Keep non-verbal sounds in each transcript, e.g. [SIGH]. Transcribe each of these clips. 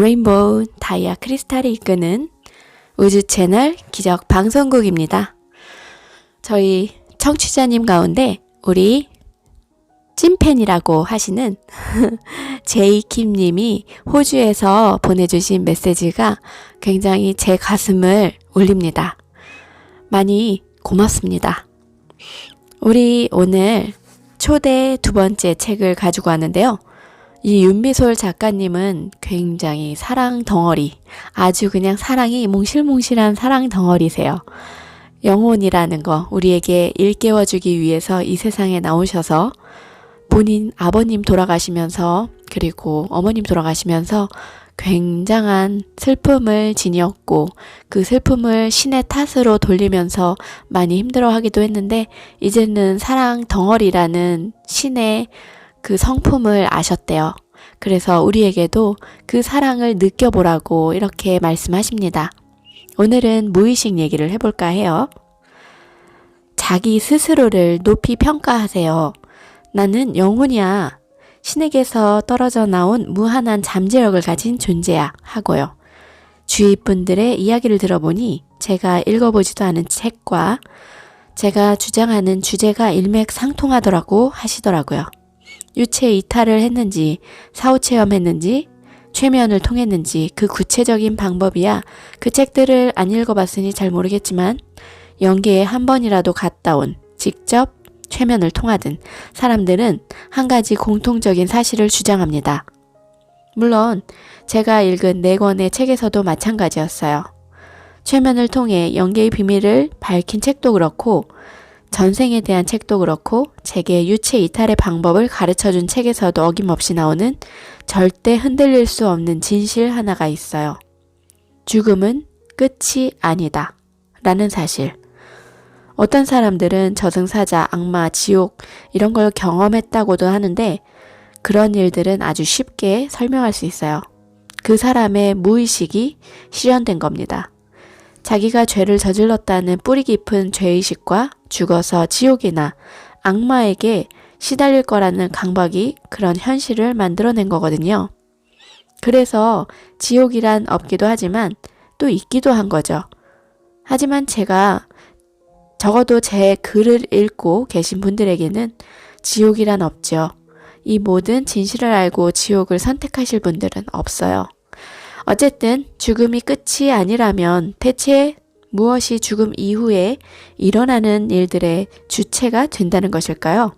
레인보우 다이아 크리스탈이 이끄는 우주 채널 기적 방송국입니다. 저희 청취자님 가운데 우리 찐팬이라고 하시는 [LAUGHS] 제이킴 님이 호주에서 보내주신 메시지가 굉장히 제 가슴을 울립니다. 많이 고맙습니다. 우리 오늘 초대 두 번째 책을 가지고 왔는데요. 이 윤미솔 작가님은 굉장히 사랑 덩어리, 아주 그냥 사랑이 몽실몽실한 사랑 덩어리세요. 영혼이라는 거 우리에게 일깨워주기 위해서 이 세상에 나오셔서 본인 아버님 돌아가시면서 그리고 어머님 돌아가시면서 굉장한 슬픔을 지녔고 그 슬픔을 신의 탓으로 돌리면서 많이 힘들어하기도 했는데 이제는 사랑 덩어리라는 신의 그 성품을 아셨대요. 그래서 우리에게도 그 사랑을 느껴보라고 이렇게 말씀하십니다. 오늘은 무의식 얘기를 해볼까 해요. 자기 스스로를 높이 평가하세요. 나는 영혼이야. 신에게서 떨어져 나온 무한한 잠재력을 가진 존재야. 하고요. 주위 분들의 이야기를 들어보니 제가 읽어보지도 않은 책과 제가 주장하는 주제가 일맥상통하더라고 하시더라고요. 유체 이탈을 했는지, 사후 체험했는지, 최면을 통했는지 그 구체적인 방법이야 그 책들을 안 읽어봤으니 잘 모르겠지만 연계에 한 번이라도 갔다 온 직접 최면을 통하든 사람들은 한 가지 공통적인 사실을 주장합니다. 물론 제가 읽은 네 권의 책에서도 마찬가지였어요. 최면을 통해 연계의 비밀을 밝힌 책도 그렇고 전생에 대한 책도 그렇고 제게 유체 이탈의 방법을 가르쳐 준 책에서도 어김없이 나오는 절대 흔들릴 수 없는 진실 하나가 있어요. 죽음은 끝이 아니다. 라는 사실. 어떤 사람들은 저승사자, 악마, 지옥 이런 걸 경험했다고도 하는데 그런 일들은 아주 쉽게 설명할 수 있어요. 그 사람의 무의식이 실현된 겁니다. 자기가 죄를 저질렀다는 뿌리 깊은 죄의식과 죽어서 지옥이나 악마에게 시달릴 거라는 강박이 그런 현실을 만들어낸 거거든요. 그래서 지옥이란 없기도 하지만 또 있기도 한 거죠. 하지만 제가 적어도 제 글을 읽고 계신 분들에게는 지옥이란 없죠. 이 모든 진실을 알고 지옥을 선택하실 분들은 없어요. 어쨌든 죽음이 끝이 아니라면 대체 무엇이 죽음 이후에 일어나는 일들의 주체가 된다는 것일까요?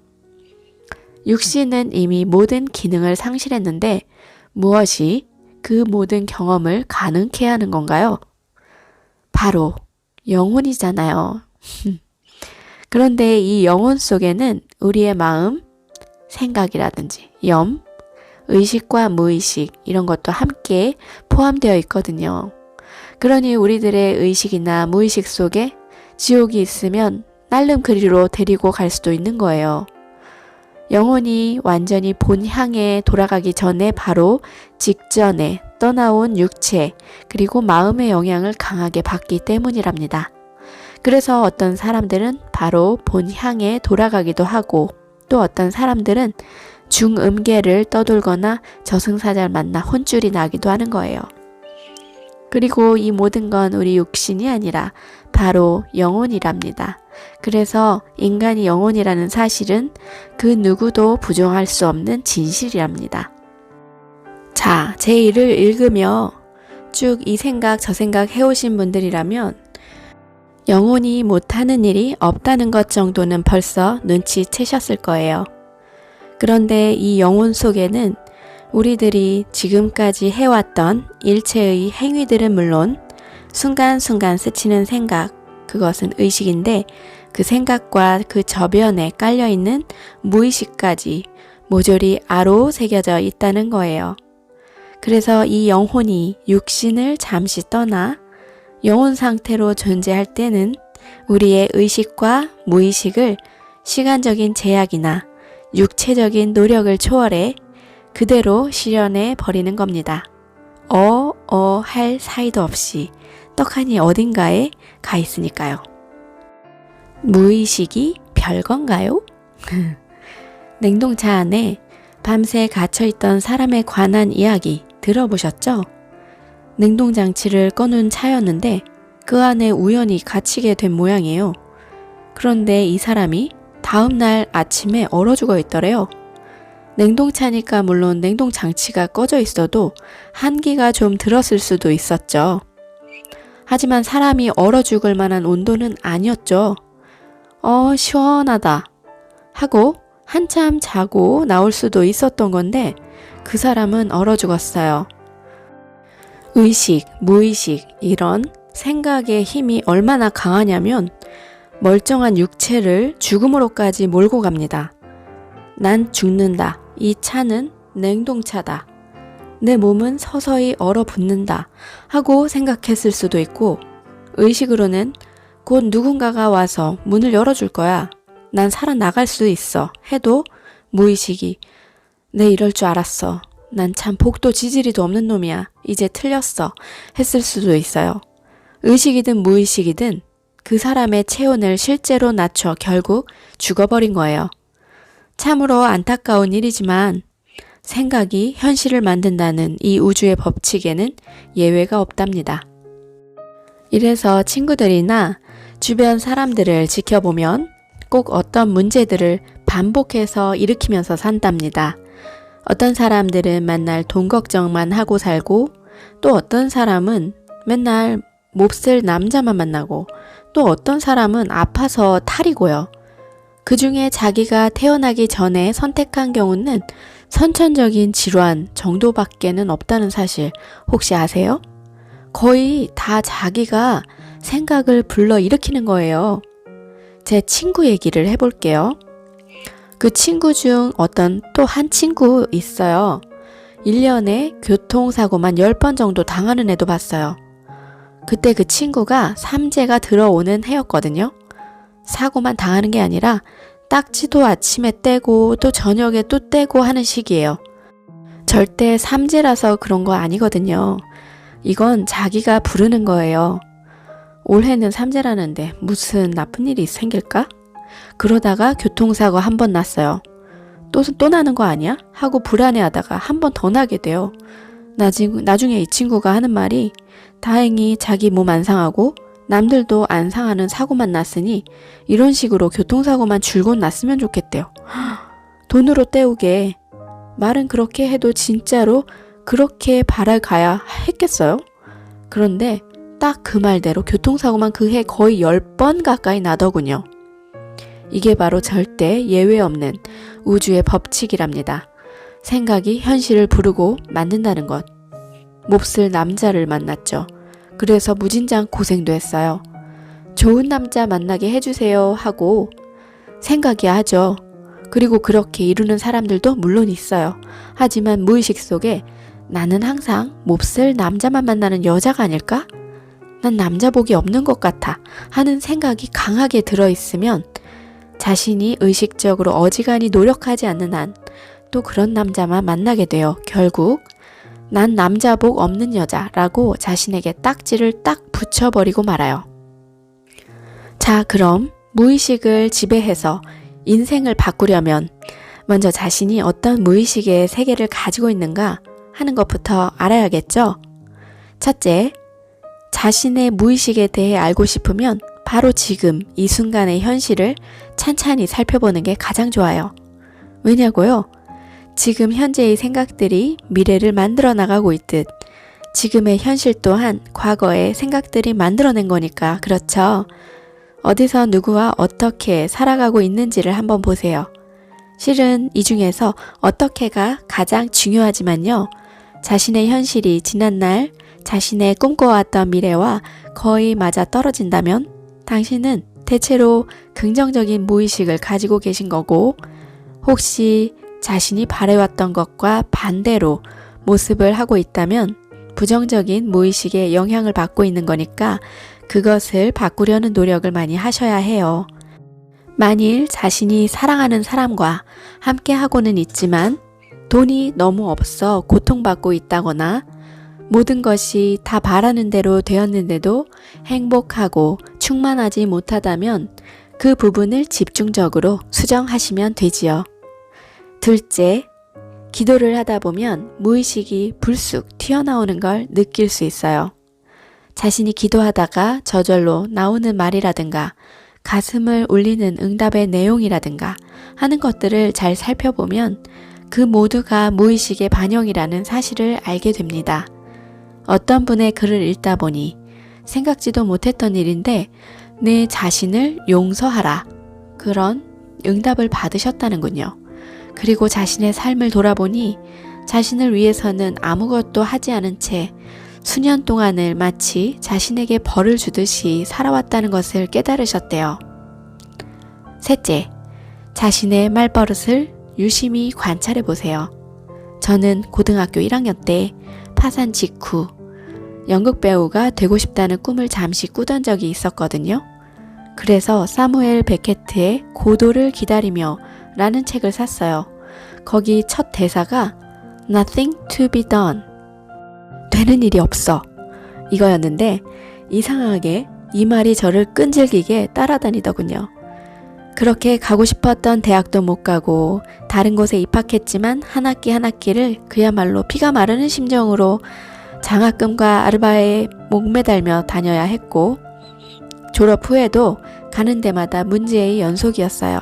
육신은 이미 모든 기능을 상실했는데 무엇이 그 모든 경험을 가능케 하는 건가요? 바로 영혼이잖아요. [LAUGHS] 그런데 이 영혼 속에는 우리의 마음, 생각이라든지 염, 의식과 무의식 이런 것도 함께 포함되어 있거든요. 그러니 우리들의 의식이나 무의식 속에 지옥이 있으면 날름 그리로 데리고 갈 수도 있는 거예요. 영혼이 완전히 본향에 돌아가기 전에 바로 직전에 떠나온 육체 그리고 마음의 영향을 강하게 받기 때문이랍니다. 그래서 어떤 사람들은 바로 본향에 돌아가기도 하고 또 어떤 사람들은 중음계를 떠돌거나 저승사자를 만나 혼쭐이 나기도 하는 거예요. 그리고 이 모든 건 우리 육신이 아니라 바로 영혼이랍니다. 그래서 인간이 영혼이라는 사실은 그 누구도 부정할 수 없는 진실이랍니다. 자, 제 일을 읽으며 쭉 이 생각 저 생각 해오신 분들이라면 영혼이 못하는 일이 없다는 것 정도는 벌써 눈치채셨을 거예요. 그런데 이 영혼 속에는 우리들이 지금까지 해왔던 일체의 행위들은 물론 순간순간 스치는 생각, 그것은 의식인데 그 생각과 그 저변에 깔려있는 무의식까지 모조리 아로 새겨져 있다는 거예요. 그래서 이 영혼이 육신을 잠시 떠나 영혼 상태로 존재할 때는 우리의 의식과 무의식을 시간적인 제약이나 육체적인 노력을 초월해 그대로 실현해 버리는 겁니다. 어, 어, 할 사이도 없이 떡하니 어딘가에 가 있으니까요. 무의식이 별건가요? [LAUGHS] 냉동차 안에 밤새 갇혀있던 사람에 관한 이야기 들어보셨죠? 냉동장치를 꺼놓은 차였는데 그 안에 우연히 갇히게 된 모양이에요. 그런데 이 사람이 다음 날 아침에 얼어 죽어 있더래요. 냉동차니까 물론 냉동 장치가 꺼져 있어도 한기가 좀 들었을 수도 있었죠. 하지만 사람이 얼어 죽을 만한 온도는 아니었죠. 어, 시원하다. 하고 한참 자고 나올 수도 있었던 건데 그 사람은 얼어 죽었어요. 의식, 무의식, 이런 생각의 힘이 얼마나 강하냐면 멀쩡한 육체를 죽음으로까지 몰고 갑니다. 난 죽는다. 이 차는 냉동차다. 내 몸은 서서히 얼어붙는다. 하고 생각했을 수도 있고, 의식으로는 곧 누군가가 와서 문을 열어줄 거야. 난 살아나갈 수 있어. 해도 무의식이 내 이럴 줄 알았어. 난 참 복도 지지리도 없는 놈이야. 이제 틀렸어. 했을 수도 있어요. 의식이든 무의식이든 그 사람의 체온을 실제로 낮춰 결국 죽어버린 거예요. 참으로 안타까운 일이지만 생각이 현실을 만든다는 이 우주의 법칙에는 예외가 없답니다. 이래서 친구들이나 주변 사람들을 지켜보면 꼭 어떤 문제들을 반복해서 일으키면서 산답니다. 어떤 사람들은 맨날 돈 걱정만 하고 살고 또 어떤 사람은 맨날 몹쓸 남자만 만나고 또 어떤 사람은 아파서 탈이고요. 그 중에 자기가 태어나기 전에 선택한 경우는 선천적인 질환 정도밖에는 없다는 사실 혹시 아세요? 거의 다 자기가 생각을 불러 일으키는 거예요. 제 친구 얘기를 해볼게요. 그 친구 중 어떤 또 한 친구 있어요. 1년에 교통사고만 10번 정도 당하는 애도 봤어요. 그때 그 친구가 삼재가 들어오는 해였거든요. 사고만 당하는 게 아니라 딱지도 아침에 떼고 또 저녁에 또 떼고 하는 시기예요. 절대 삼재라서 그런 거 아니거든요. 이건 자기가 부르는 거예요. 올해는 삼재라는데 무슨 나쁜 일이 생길까? 그러다가 교통사고 한 번 났어요. 또, 또 나는 거 아니야? 하고 불안해하다가 한 번 더 나게 돼요. 나중, 나중에 이 친구가 하는 말이 다행히 자기 몸 안 상하고 남들도 안 상하는 사고만 났으니 이런 식으로 교통사고만 줄곧 났으면 좋겠대요. [GASPS] 돈으로 때우게 말은 그렇게 해도 진짜로 그렇게 바랄가야 했겠어요? 그런데 딱 그 말대로 교통사고만 그 해 거의 10번 가까이 나더군요. 이게 바로 절대 예외 없는 우주의 법칙이랍니다. 생각이 현실을 부르고 만든다는 것. 몹쓸 남자를 만났죠. 그래서 무진장 고생도 했어요. 좋은 남자 만나게 해주세요 하고 생각이 하죠. 그리고 그렇게 이루는 사람들도 물론 있어요. 하지만 무의식 속에 나는 항상 몹쓸 남자만 만나는 여자가 아닐까? 난 남자 복이 없는 것 같아 하는 생각이 강하게 들어있으면 자신이 의식적으로 어지간히 노력하지 않는 한 또 그런 남자만 만나게 돼요. 결국 난 남자 복 없는 여자라고 자신에게 딱지를 딱 붙여버리고 말아요. 자, 그럼 무의식을 지배해서 인생을 바꾸려면 먼저 자신이 어떤 무의식의 세계를 가지고 있는가 하는 것부터 알아야겠죠? 첫째, 자신의 무의식에 대해 알고 싶으면 바로 지금 이 순간의 현실을 찬찬히 살펴보는 게 가장 좋아요. 왜냐고요? 지금 현재의 생각들이 미래를 만들어 나가고 있듯 지금의 현실 또한 과거의 생각들이 만들어낸 거니까 그렇죠. 어디서 누구와 어떻게 살아가고 있는지를 한번 보세요. 실은 이 중에서 어떻게가 가장 중요하지만요. 자신의 현실이 지난날 자신의 꿈꿔왔던 미래와 거의 맞아 떨어진다면 당신은 대체로 긍정적인 무의식을 가지고 계신 거고 혹시 자신이 바래왔던 것과 반대로 모습을 하고 있다면 부정적인 무의식에 영향을 받고 있는 거니까 그것을 바꾸려는 노력을 많이 하셔야 해요. 만일 자신이 사랑하는 사람과 함께 하고는 있지만 돈이 너무 없어 고통받고 있다거나 모든 것이 다 바라는 대로 되었는데도 행복하고 충만하지 못하다면 그 부분을 집중적으로 수정하시면 되지요. 둘째, 기도를 하다 보면 무의식이 불쑥 튀어나오는 걸 느낄 수 있어요. 자신이 기도하다가 저절로 나오는 말이라든가 가슴을 울리는 응답의 내용이라든가 하는 것들을 잘 살펴보면 그 모두가 무의식의 반영이라는 사실을 알게 됩니다. 어떤 분의 글을 읽다 보니 생각지도 못했던 일인데 내 자신을 용서하라. 그런 응답을 받으셨다는군요. 그리고 자신의 삶을 돌아보니 자신을 위해서는 아무것도 하지 않은 채 수년 동안을 마치 자신에게 벌을 주듯이 살아왔다는 것을 깨달으셨대요. 셋째, 자신의 말버릇을 유심히 관찰해 보세요. 저는 고등학교 1학년 때 파산 직후 연극 배우가 되고 싶다는 꿈을 잠시 꾸던 적이 있었거든요. 그래서 사무엘 베케트의 고도를 기다리며 라는 책을 샀어요. 거기 첫 대사가 Nothing to be done. 되는 일이 없어. 이거였는데 이상하게 이 말이 저를 끈질기게 따라다니더군요. 그렇게 가고 싶었던 대학도 못 가고 다른 곳에 입학했지만 한 학기 한 학기를 그야말로 피가 마르는 심정으로 장학금과 아르바에 목매달며 다녀야 했고 졸업 후에도 가는 데마다 문제의 연속이었어요.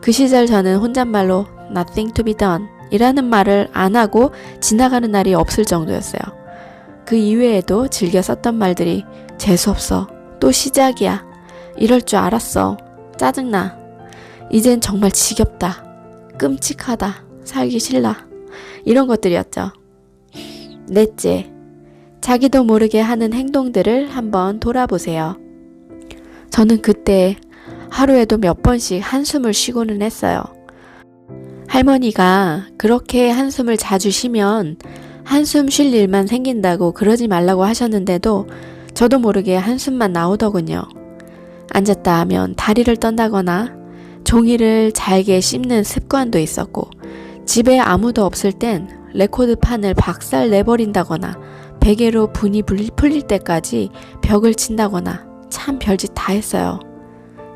그 시절 저는 혼잣말로 nothing to be done 이라는 말을 안 하고 지나가는 날이 없을 정도였어요. 그 이외에도 즐겨 썼던 말들이 재수없어. 또 시작이야. 이럴 줄 알았어. 짜증나. 이젠 정말 지겹다. 끔찍하다. 살기 싫라. 이런 것들이었죠. 넷째. 자기도 모르게 하는 행동들을 한번 돌아보세요. 저는 그때 하루에도 몇 번씩 한숨을 쉬고는 했어요. 할머니가 그렇게 한숨을 자주 쉬면 한숨 쉴 일만 생긴다고 그러지 말라고 하셨는데도 저도 모르게 한숨만 나오더군요. 앉았다 하면 다리를 떤다거나 종이를 잘게 씹는 습관도 있었고 집에 아무도 없을 땐 레코드판을 박살 내버린다거나 베개로 분이 불- 풀릴 때까지 벽을 친다거나 참 별짓 다 했어요.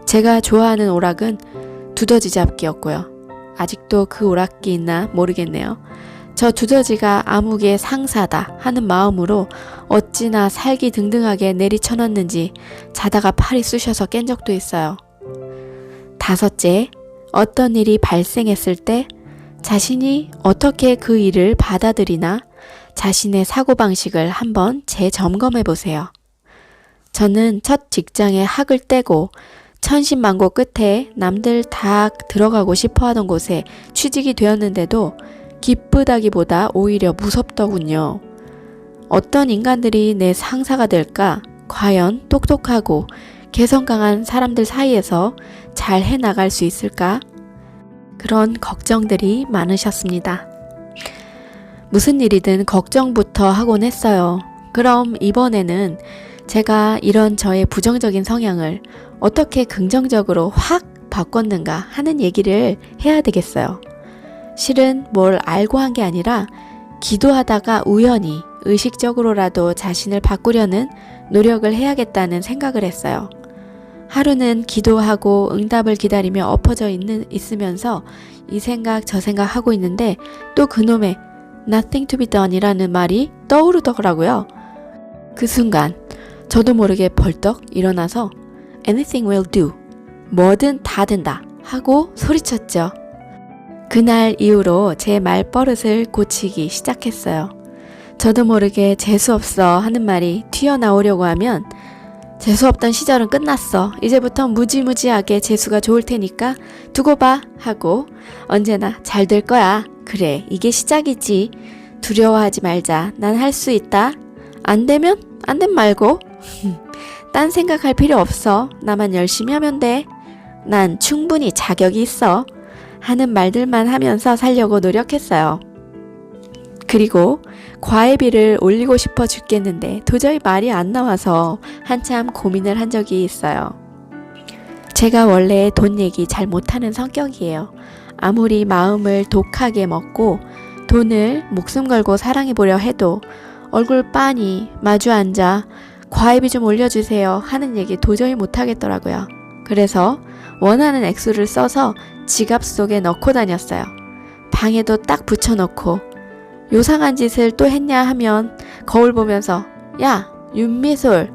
제가 좋아하는 오락은 두더지 잡기였고요. 아직도 그 오락기 있나 모르겠네요. 저 두더지가 암흑의 상사다 하는 마음으로 어찌나 살기 등등하게 내리쳐놨는지 자다가 팔이 쑤셔서 깬 적도 있어요. 다섯째, 어떤 일이 발생했을 때 자신이 어떻게 그 일을 받아들이나 자신의 사고방식을 한번 재점검해 보세요. 저는 첫 직장에 학을 떼고 천신만고 끝에 남들 다 들어가고 싶어 하던 곳에 취직이 되었는데도 기쁘다기보다 오히려 무섭더군요. 어떤 인간들이 내 상사가 될까? 과연 똑똑하고 개성 강한 사람들 사이에서 잘 해나갈 수 있을까? 그런 걱정들이 많으셨습니다. 무슨 일이든 걱정부터 하곤 했어요. 그럼 이번에는 제가 이런 저의 부정적인 성향을 어떻게 긍정적으로 확 바꿨는가 하는 얘기를 해야 되겠어요. 실은 뭘 알고 한 게 아니라 기도하다가 우연히 의식적으로라도 자신을 바꾸려는 노력을 해야겠다는 생각을 했어요. 하루는 기도하고 응답을 기다리며 엎어져 있는, 있으면서 이 생각 저 생각 하고 있는데 또 그놈의 nothing to be done 이라는 말이 떠오르더라고요. 그 순간 저도 모르게 벌떡 일어나서 anything will do. 뭐든 다 된다. 하고 소리쳤죠. 그날 이후로 제 말버릇을 고치기 시작했어요. 저도 모르게 재수없어 하는 말이 튀어나오려고 하면 재수없던 시절은 끝났어. 이제부터 무지무지하게 재수가 좋을 테니까 두고 봐. 하고 언제나 잘 될 거야. 그래, 이게 시작이지. 두려워하지 말자. 난 할 수 있다. 안 되면 안 된 말고. [LAUGHS] 딴 생각할 필요 없어. 나만 열심히 하면 돼. 난 충분히 자격이 있어. 하는 말들만 하면서 살려고 노력했어요. 그리고 과외비를 올리고 싶어 죽겠는데 도저히 말이 안 나와서 한참 고민을 한 적이 있어요. 제가 원래 돈 얘기 잘 못하는 성격이에요. 아무리 마음을 독하게 먹고 돈을 목숨 걸고 사랑해 보려 해도 얼굴 빤히 마주 앉아 과외비 좀 올려주세요 하는 얘기 도저히 못하겠더라고요. 그래서 원하는 액수를 써서 지갑 속에 넣고 다녔어요. 방에도 딱 붙여놓고 요상한 짓을 또 했냐? 하면 거울 보면서 야 윤미솔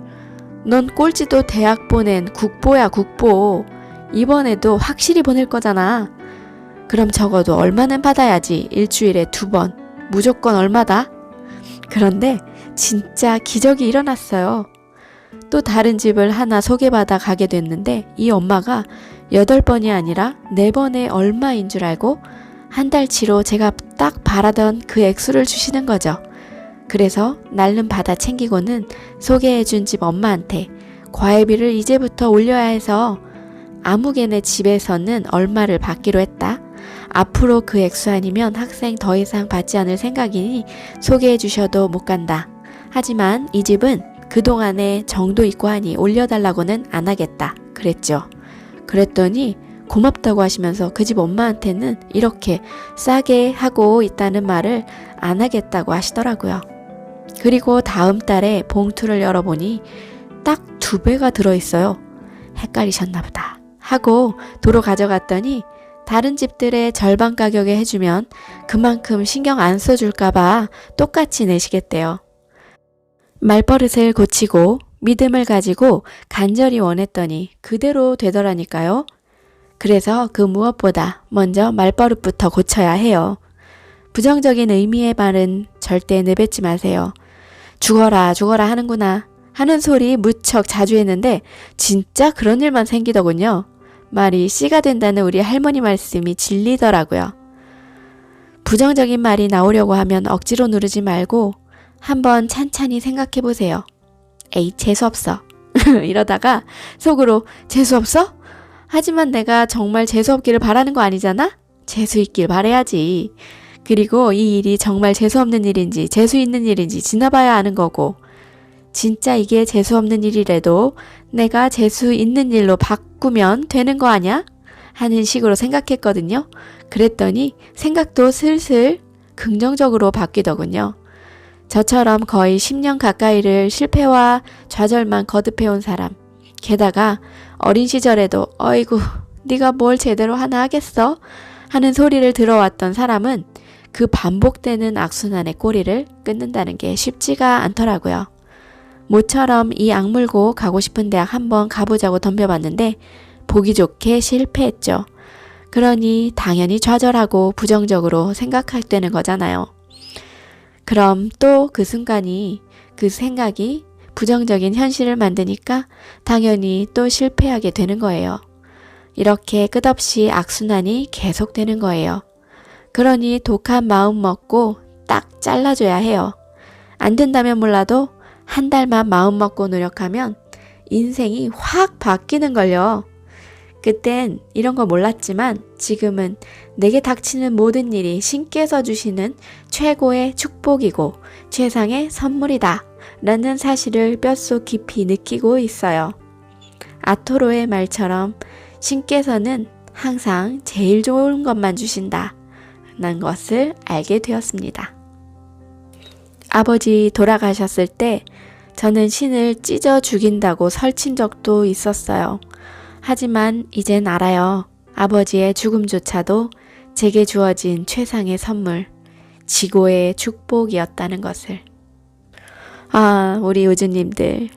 넌 꼴찌도 대학 보낸 국보야 국보. 이번에도 확실히 보낼 거잖아. 그럼 적어도 얼마는 받아야지 일주일에 두 번. 무조건 얼마다? 그런데 진짜 기적이 일어났어요 또 다른 집을 하나 소개받아 가게 됐는데 이 엄마가 여덟 번이 아니라 네 번에 얼마인 줄 알고 한 달치로 제가 딱 바라던 그 액수를 주시는 거죠. 그래서 날름 받아 챙기고는 소개해준 집 엄마한테 과외비를 이제부터 올려야 해서 아무개네 집에서는 얼마를 받기로 했다. 앞으로 그 액수 아니면 학생 더 이상 받지 않을 생각이니 소개해 주셔도 못 간다. 하지만 이 집은 그동안에 정도 있고 하니 올려달라고는 안 하겠다. 그랬죠. 그랬더니 고맙다고 하시면서 그 집 엄마한테는 이렇게 싸게 하고 있다는 말을 안 하겠다고 하시더라고요. 그리고 다음 달에 봉투를 열어보니 딱 두 배가 들어있어요. 헷갈리셨나 보다. 하고 도로 가져갔더니 다른 집들의 절반 가격에 해주면 그만큼 신경 안 써줄까봐 똑같이 내시겠대요. 말버릇을 고치고 믿음을 가지고 간절히 원했더니 그대로 되더라니까요. 그래서 그 무엇보다 먼저 말버릇부터 고쳐야 해요. 부정적인 의미의 말은 절대 내뱉지 마세요. 죽어라, 죽어라 하는구나. 하는 소리 무척 자주 했는데 진짜 그런 일만 생기더군요. 말이 씨가 된다는 우리 할머니 말씀이 진리더라고요. 부정적인 말이 나오려고 하면 억지로 누르지 말고 한번 찬찬히 생각해 보세요. 에이, 재수없어. [LAUGHS] 이러다가 속으로 재수없어? 하지만 내가 정말 재수없기를 바라는 거 아니잖아? 재수 있길 바래야지. 그리고 이 일이 정말 재수없는 일인지 재수 있는 일인지 지나봐야 아는 거고 진짜 이게 재수없는 일이라도 내가 재수 있는 일로 바꾸면 되는 거 아냐? 하는 식으로 생각했거든요. 그랬더니 생각도 슬슬 긍정적으로 바뀌더군요. 저처럼 거의 10년 가까이를 실패와 좌절만 거듭해온 사람. 게다가 어린 시절에도 어이구 네가 뭘 제대로 하나 하겠어? 하는 소리를 들어왔던 사람은 그 반복되는 악순환의 꼬리를 끊는다는 게 쉽지가 않더라고요. 모처럼 이 악물고 가고 싶은 대학 한번 가보자고 덤벼봤는데 보기 좋게 실패했죠. 그러니 당연히 좌절하고 부정적으로 생각할 때는 거잖아요. 그럼 또 그 순간이 그 생각이 부정적인 현실을 만드니까 당연히 또 실패하게 되는 거예요. 이렇게 끝없이 악순환이 계속되는 거예요. 그러니 독한 마음 먹고 딱 잘라줘야 해요. 안 된다면 몰라도 한 달만 마음 먹고 노력하면 인생이 확 바뀌는 걸요. 그땐 이런 거 몰랐지만 지금은 내게 닥치는 모든 일이 신께서 주시는 최고의 축복이고 최상의 선물이다. 라는 사실을 뼛속 깊이 느끼고 있어요. 아토로의 말처럼 신께서는 항상 제일 좋은 것만 주신다. 는 것을 알게 되었습니다. 아버지 돌아가셨을 때 저는 신을 찢어 죽인다고 설친 적도 있었어요. 하지만 이젠 알아요. 아버지의 죽음조차도 제게 주어진 최상의 선물, 지고의 축복이었다는 것을. 아, 우리 요주님들.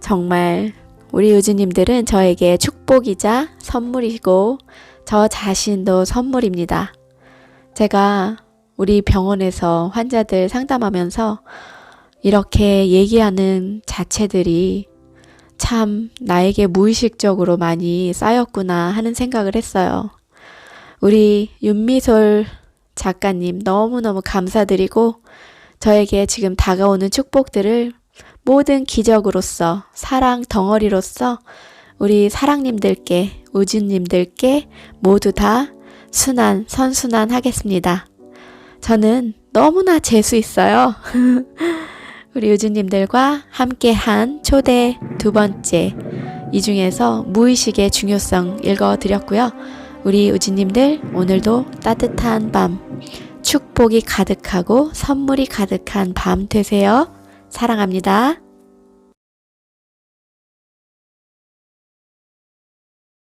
정말 우리 요주님들은 저에게 축복이자 선물이고 저 자신도 선물입니다. 제가 우리 병원에서 환자들 상담하면서 이렇게 얘기하는 자체들이 참 나에게 무의식적으로 많이 쌓였구나 하는 생각을 했어요. 우리 윤미솔 작가님 너무너무 감사드리고 저에게 지금 다가오는 축복들을 모든 기적으로서 사랑 덩어리로서 우리 사랑님들께 우주님들께 모두 다 순환 선순환 하겠습니다. 저는 너무나 재수 있어요. [LAUGHS] 우리 유주님들과 함께한 초대 두 번째 이 중에서 무의식의 중요성 읽어드렸고요. 우리 우주님들 오늘도 따뜻한 밤 축복이 가득하고 선물이 가득한 밤 되세요. 사랑합니다.